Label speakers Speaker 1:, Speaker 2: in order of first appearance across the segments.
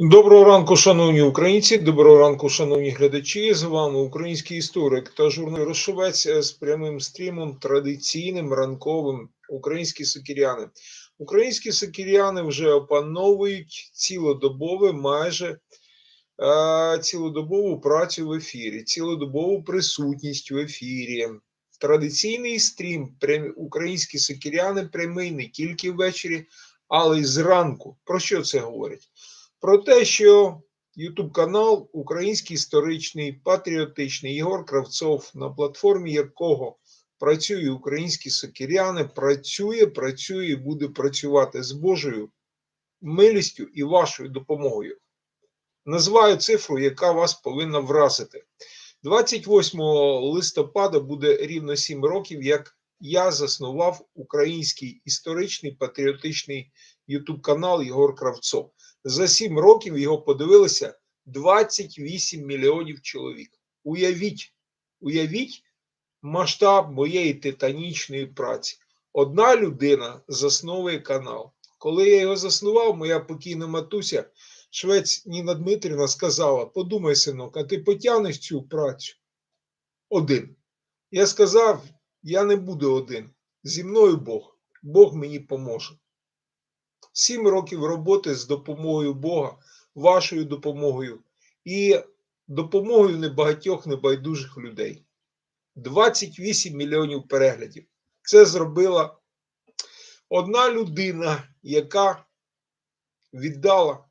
Speaker 1: Доброго ранку, шановні українці, доброго ранку, шановні глядачі. З вами український історик та журналіст Рошовець з прямим стрімом, традиційним ранковим українські сокіряни. Українські сокіряни вже опановують цілодобове, майже е, цілодобову працю в ефірі, цілодобову присутність в ефірі. Традиційний стрім прям- українські сокіряни прямий не тільки ввечері, але й зранку. Про що це говорить? Про те, що YouTube канал Український історичний патріотичний Єгор Кравцов, на платформі якого працює українські сокиряни, працює, працює і буде працювати з Божою милістю і вашою допомогою. Називаю цифру, яка вас повинна вразити. 28 листопада буде рівно 7 років, як я заснував український історичний патріотичний YouTube канал Єгор Кравцов. За 7 років його подивилося 28 мільйонів чоловік. Уявіть, уявіть масштаб моєї титанічної праці. Одна людина засновує канал. Коли я його заснував, моя покійна матуся, швець Ніна Дмитрівна, сказала: Подумай, синок, а ти потягнеш цю працю один. Я сказав: я не буду один. Зі мною Бог. Бог мені поможе. Сім років роботи з допомогою Бога, вашою допомогою і допомогою небагатьох небайдужих людей. 28 мільйонів переглядів. Це зробила одна людина, яка віддала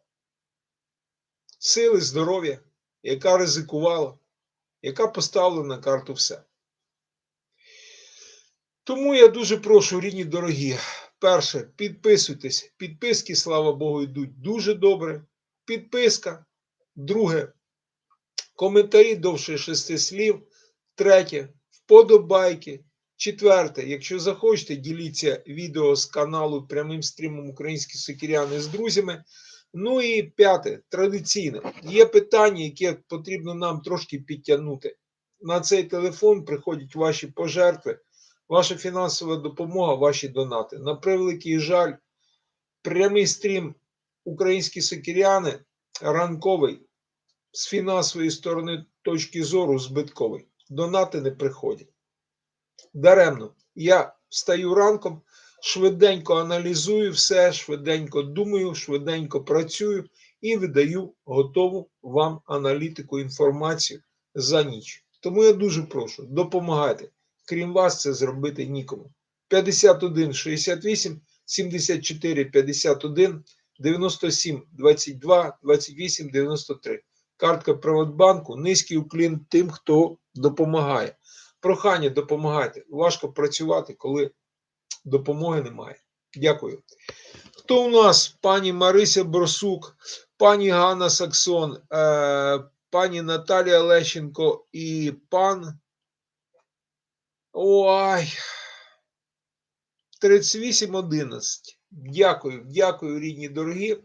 Speaker 1: сили, здоров'я, яка ризикувала, яка поставила на карту все. Тому я дуже прошу, рідні дорогі, перше, підписуйтесь. Підписки, слава Богу, йдуть дуже добре. Підписка. Друге, коментарі довше шести слів. Третє, вподобайки. Четверте, якщо захочете, діліться відео з каналу прямим стрімом Українські сокіряни з друзями. Ну і п'яте, традиційно, є питання, яке потрібно нам трошки підтягнути. На цей телефон приходять ваші пожертви, ваша фінансова допомога, ваші донати. На превеликий жаль, прямий стрім Українські сокіряни ранковий з фінансової сторони точки зору збитковий. Донати не приходять. Даремно. Я встаю ранком, швиденько аналізую все, швиденько думаю, швиденько працюю і видаю готову вам аналітику інформацію за ніч. Тому я дуже прошу, допомагайте. Крім вас, це зробити нікому. 51 68 74 51 97 22 28 93. Картка Приватбанку. Низький уклін тим, хто допомагає. Прохання допомагайте. Важко працювати, коли допомоги немає. Дякую. Хто у нас? Пані Марися Борсук, пані Ганна Саксон, е, пані Наталія Лещенко і пан. Ой. 3811. Дякую, дякую, рідні дорогі,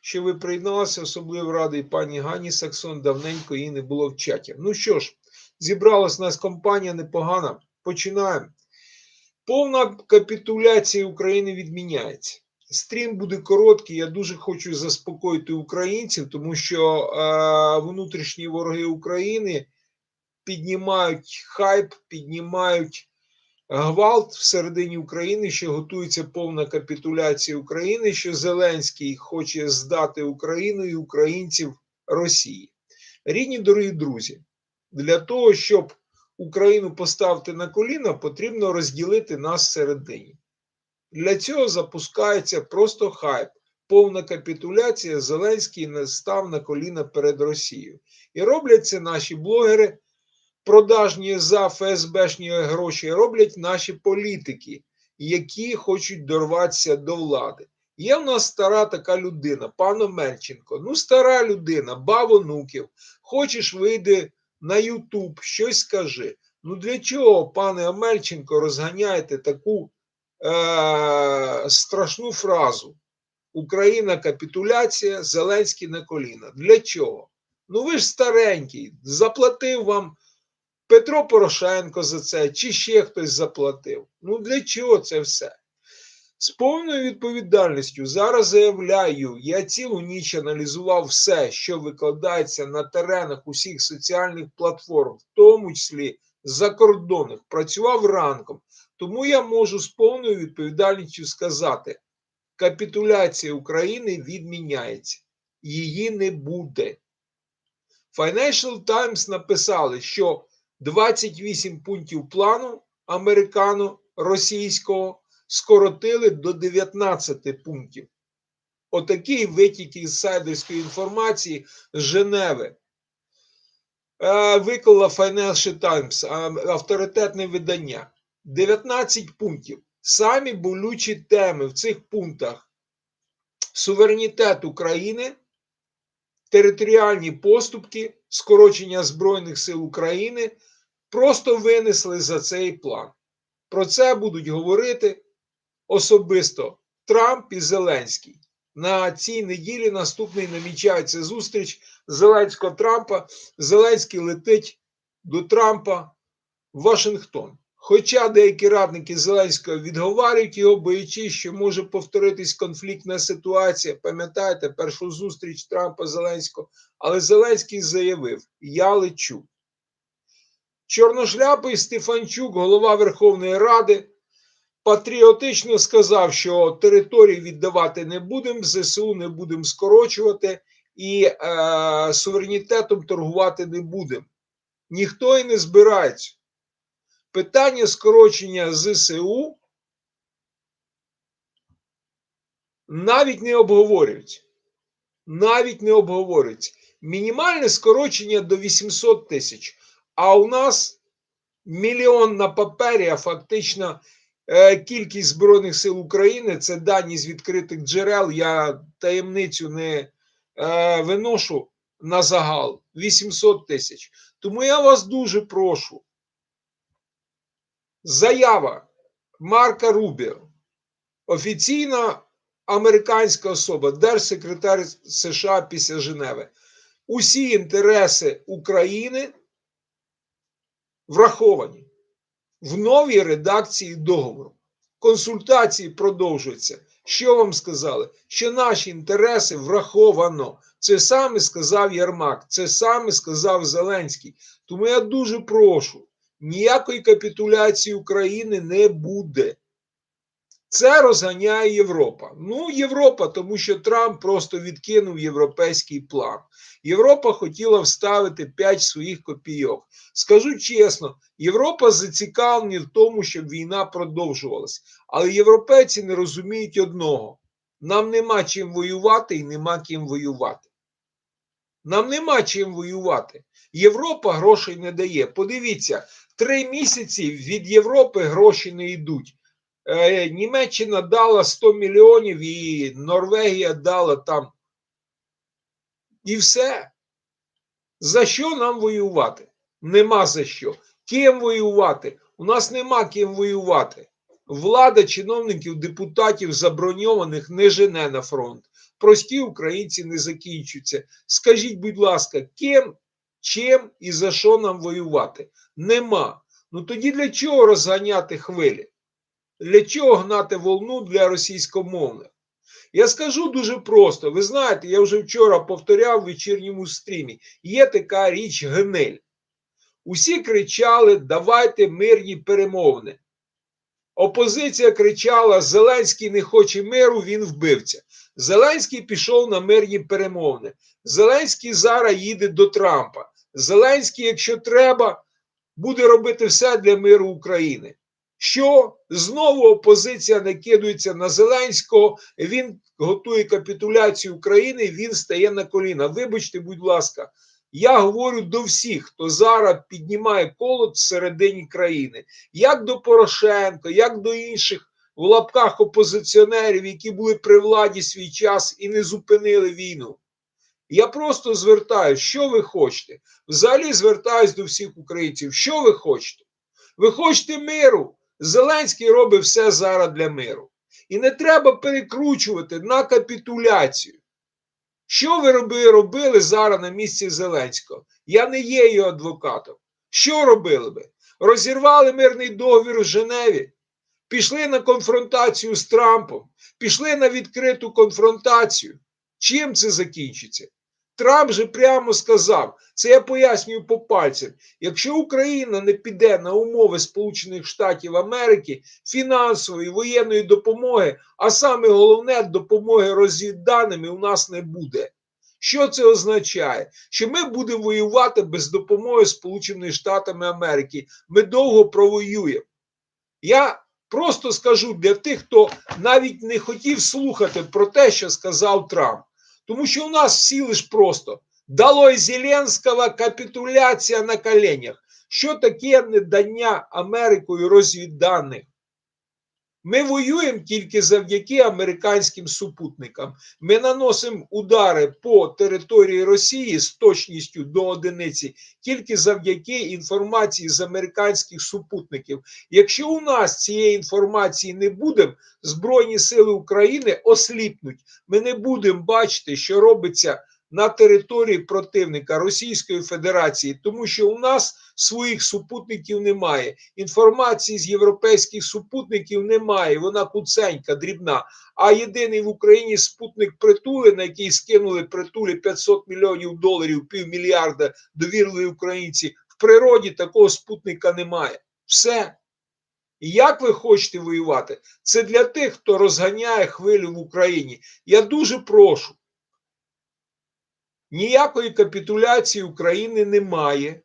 Speaker 1: що ви приєдналися. Особливо радий пані Гані Саксон. Давненько її не було в чаті. Ну що ж, зібралась у нас компанія непогана. Починаємо. Повна капітуляція України відміняється. Стрім буде короткий. Я дуже хочу заспокоїти українців, тому що е, внутрішні вороги України піднімають хайп, піднімають гвалт всередині України, що готується повна капітуляція України, що Зеленський хоче здати Україну і українців Росії. Рідні дорогі друзі, для того, щоб Україну поставити на коліна, потрібно розділити нас всередині. Для цього запускається просто хайп. Повна капітуляція Зеленський не став на коліна перед Росією. І роблять це наші блогери, продажні за ФСБшні гроші, роблять наші політики, які хочуть дорватися до влади. Є в нас стара така людина, пан Омельченко. Ну, стара людина, бавонуків. Хочеш вийди на Ютуб, щось скажи. Ну для чого, пане Омельченко, розганяєте таку е- страшну фразу? Україна капітуляція, Зеленський на коліна. Для чого? Ну ви ж старенький, заплатив вам Петро Порошенко за це, чи ще хтось заплатив. Ну для чого це все? З повною відповідальністю зараз заявляю, я цілу ніч аналізував все, що викладається на теренах усіх соціальних платформ, в тому числі закордонних, працював ранком. Тому я можу з повною відповідальністю сказати: капітуляція України відміняється, її не буде. Financial Times написали, що 28 пунктів плану американо-російського скоротили до 19 пунктів. Отакий витік із сайдерської інформації з Женеви. Е, Виклала Financial Times, авторитетне видання. 19 пунктів. Самі болючі теми в цих пунктах: суверенітет України, територіальні поступки, скорочення Збройних сил України просто винесли за цей план. Про це будуть говорити особисто Трамп і Зеленський. На цій неділі наступний намічається зустріч Зеленського Трампа. Зеленський летить до Трампа в Вашингтон. Хоча деякі радники Зеленського відговарюють його, боячись, що може повторитись конфліктна ситуація. Пам'ятаєте першу зустріч Трампа Зеленського, але Зеленський заявив: Я лечу. Чорношляпий Стефанчук, голова Верховної Ради, патріотично сказав, що території віддавати не будемо, ЗСУ не будемо скорочувати і е, суверенітетом торгувати не будемо. Ніхто і не збирається. Питання скорочення ЗСУ навіть не обговорюється. Навіть не обговорюється. Мінімальне скорочення до 800 тисяч. А у нас мільйон на папері, а фактично е, кількість Збройних сил України це дані з відкритих джерел. Я таємницю не е, виношу на загал 800 тисяч. Тому я вас дуже прошу. Заява Марка Рубіо, офіційна американська особа, держсекретар США після Женеви. Усі інтереси України враховані в новій редакції договору. Консультації продовжуються. Що вам сказали? Що наші інтереси враховано. Це саме сказав Ярмак, це саме сказав Зеленський. Тому я дуже прошу ніякої капітуляції України не буде. Це розганяє Європа. Ну, Європа, тому що Трамп просто відкинув європейський план. Європа хотіла вставити 5 своїх копійок. Скажу чесно, Європа зацікавлена в тому, щоб війна продовжувалась. Але європейці не розуміють одного: нам нема чим воювати і нема ким воювати. Нам нема чим воювати. Європа грошей не дає. Подивіться, три місяці від Європи гроші не йдуть. Е, Німеччина дала 100 мільйонів і Норвегія дала там. І все. За що нам воювати? Нема за що. Ким воювати? У нас нема ким воювати. Влада чиновників, депутатів заброньованих не жене на фронт. Прості українці не закінчуються. Скажіть, будь ласка, ким, чим і за що нам воювати? Нема. Ну тоді для чого розганяти хвилі? Для чого гнати волну для російськомовних? Я скажу дуже просто. Ви знаєте, я вже вчора повторяв в вечірньому стрімі: є така річ гниль. Усі кричали: давайте мирні перемовини. Опозиція кричала: Зеленський не хоче миру, він вбивця. Зеленський пішов на мирні перемовини. Зеленський зараз їде до Трампа. Зеленський, якщо треба, буде робити все для миру України. Що знову опозиція накидується на Зеленського, він готує капітуляцію України, він стає на коліна. Вибачте, будь ласка, я говорю до всіх, хто зараз піднімає колод всередині країни, як до Порошенка, як до інших в лапках опозиціонерів, які були при владі свій час і не зупинили війну. Я просто звертаюся, що ви хочете? Взагалі звертаюсь до всіх українців. Що ви хочете? Ви хочете миру? Зеленський робить все зараз для миру. І не треба перекручувати на капітуляцію. Що ви робили, робили зараз на місці Зеленського? Я не є його адвокатом. Що робили би? Розірвали мирний договір у Женеві, пішли на конфронтацію з Трампом, пішли на відкриту конфронтацію. Чим це закінчиться? Трамп же прямо сказав: це я пояснюю по пальцям. Якщо Україна не піде на умови Сполучених Штатів Америки фінансової воєнної допомоги, а саме головне допомоги розвідданими у нас не буде. Що це означає? Що ми будемо воювати без допомоги Сполучених Штатами Америки. Ми довго провоюємо. Я просто скажу для тих, хто навіть не хотів слухати про те, що сказав Трамп. Тому що у нас всі лиш просто дало Зеленського капітуляція на коленях. Що таке недання Америкою розвідданих? Ми воюємо тільки завдяки американським супутникам. Ми наносимо удари по території Росії з точністю до одиниці тільки завдяки інформації з американських супутників. Якщо у нас цієї інформації не буде, Збройні Сили України осліпнуть. Ми не будемо бачити, що робиться на території противника Російської Федерації, тому що у нас своїх супутників немає. Інформації з європейських супутників немає. Вона куценька, дрібна. А єдиний в Україні спутник притули, на який скинули притулі 500 мільйонів доларів, півмільярда довірливі українці. В природі такого спутника немає. Все. Як ви хочете воювати? Це для тих, хто розганяє хвилю в Україні. Я дуже прошу. Ніякої капітуляції України немає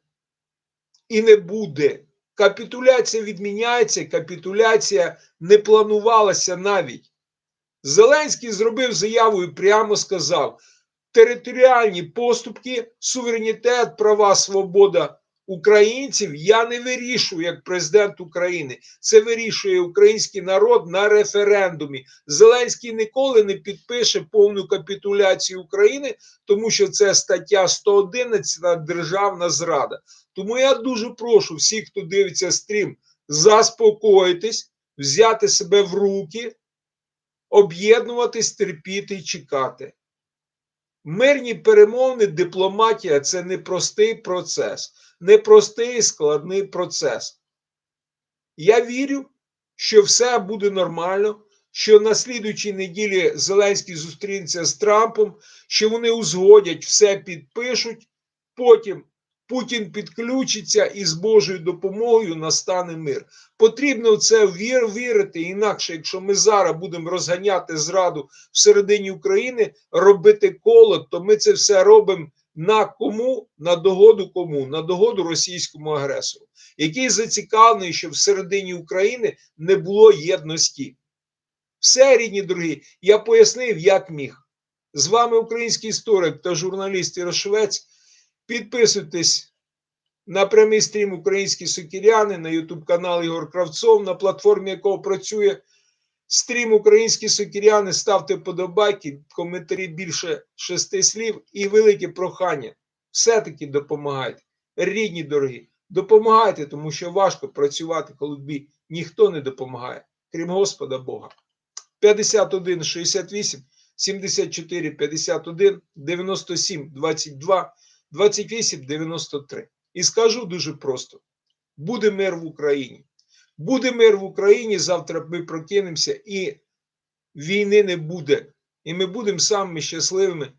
Speaker 1: і не буде. Капітуляція відміняється, капітуляція не планувалася навіть. Зеленський зробив заяву і прямо сказав: територіальні поступки, суверенітет, права, свобода українців я не вирішую як президент України. Це вирішує український народ на референдумі. Зеленський ніколи не підпише повну капітуляцію України, тому що це стаття 111 державна зрада. Тому я дуже прошу всіх, хто дивиться стрім, заспокоїтись, взяти себе в руки, об'єднуватись, терпіти і чекати. Мирні перемовини, дипломатія це непростий процес, непростий складний процес. Я вірю, що все буде нормально, що на слідуючій неділі Зеленський зустрінеться з Трампом, що вони узгодять, все підпишуть, потім Путін підключиться і з Божою допомогою настане мир. Потрібно в це вір, вірити. Інакше, якщо ми зараз будемо розганяти зраду всередині України, робити коло, то ми це все робимо на кому? На догоду кому? На догоду російському агресору, який зацікавлений, щоб всередині України не було єдності. Все, рідні дорогі, я пояснив, як міг. З вами український історик та журналіст Ярошевець. Підписуйтесь на прямий стрім Українські Сокіряни на Ютуб канал Ігор Кравцов, на платформі якого працює стрім Українські Сокіряни. Ставте подобайки, коментарі більше шести слів і велике прохання. Все-таки допомагайте. Рідні дорогі, допомагайте, тому що важко працювати, коли тобі ніхто не допомагає, крім Господа Бога. 51 68 74 51 97 22 2893. І скажу дуже просто: буде мир в Україні. Буде мир в Україні. Завтра ми прокинемося, і війни не буде. І ми будемо самими щасливими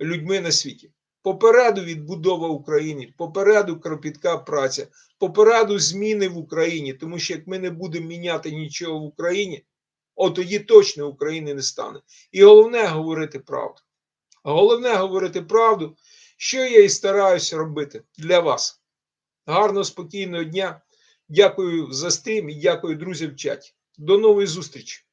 Speaker 1: людьми на світі. Попереду відбудова України, попереду кропітка праця, попереду зміни в Україні. Тому що як ми не будемо міняти нічого в Україні, от тоді точно України не стане. І головне говорити правду. Головне говорити правду що я і стараюся робити для вас. Гарного, спокійного дня. Дякую за стрім і дякую друзям в чаті. До нової зустрічі!